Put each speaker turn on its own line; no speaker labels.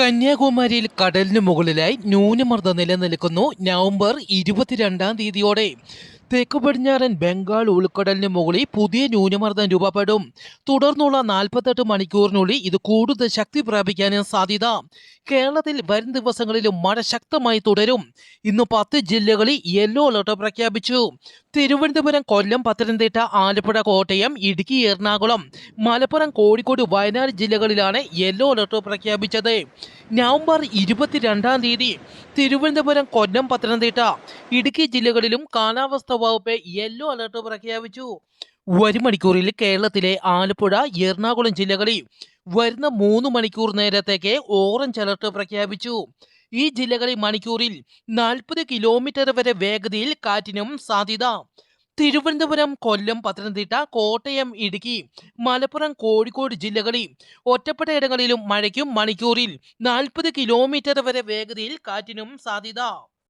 കന്യാകുമാരിയിൽ കടലിനു മുകളിലായി ന്യൂനമർദ്ദം നിലനിൽക്കുന്നു. നവംബർ ഇരുപത്തിരണ്ടാം തീയതിയോടെ തെക്ക് പടിഞ്ഞാറൻ ബംഗാൾ ഉൾക്കടലിന് മുകളിൽ പുതിയ ന്യൂനമർദ്ദം രൂപപ്പെടും. തുടർന്നുള്ള നാൽപ്പത്തെട്ട് മണിക്കൂറിനുള്ളിൽ ഇത് കൂടുതൽ ശക്തി പ്രാപിക്കാൻ സാധ്യത. കേരളത്തിൽ വരും ദിവസങ്ങളിലും മഴ ശക്തമായി തുടരും. ഇന്ന് പത്ത് ജില്ലകളിൽ യെല്ലോ അലർട്ട് പ്രഖ്യാപിച്ചു. തിരുവനന്തപുരം കൊല്ലം പത്തനംതിട്ട ആലപ്പുഴ കോട്ടയം ഇടുക്കി എറണാകുളം മലപ്പുറം കോഴിക്കോട് വയനാട് ജില്ലകളിലാണ് യെല്ലോ അലർട്ട് പ്രഖ്യാപിച്ചത്. നവംബർ ഇരുപത്തിരണ്ടാം തീയതി തിരുവനന്തപുരം കൊല്ലം പത്തനംതിട്ട ഇടുക്കി ജില്ലകളിലും കാലാവസ്ഥാ വകുപ്പ് യെല്ലോ അലർട്ട് പ്രഖ്യാപിച്ചു. ഒരു മണിക്കൂറിൽ കേരളത്തിലെ ആലപ്പുഴ എറണാകുളം ജില്ലകളിൽ വരുന്ന മൂന്ന് മണിക്കൂർ നേരത്തേക്ക് ഓറഞ്ച് അലർട്ട് പ്രഖ്യാപിച്ചു. ഈ ജില്ലകളിൽ മണിക്കൂറിൽ നാൽപ്പത് കിലോമീറ്റർ വരെ വേഗതയിൽ കാറ്റിനും സാധ്യത. തിരുവനന്തപുരം കൊല്ലം പത്തനംതിട്ട കോട്ടയം ഇടുക്കി മലപ്പുറം കോഴിക്കോട് ജില്ലകളിൽ ഒറ്റപ്പെട്ട ഇടങ്ങളിലും മഴയ്ക്കും മണിക്കൂറിൽ നാൽപ്പത് കിലോമീറ്റർ വരെ വേഗതയിൽ കാറ്റിനും സാധ്യത.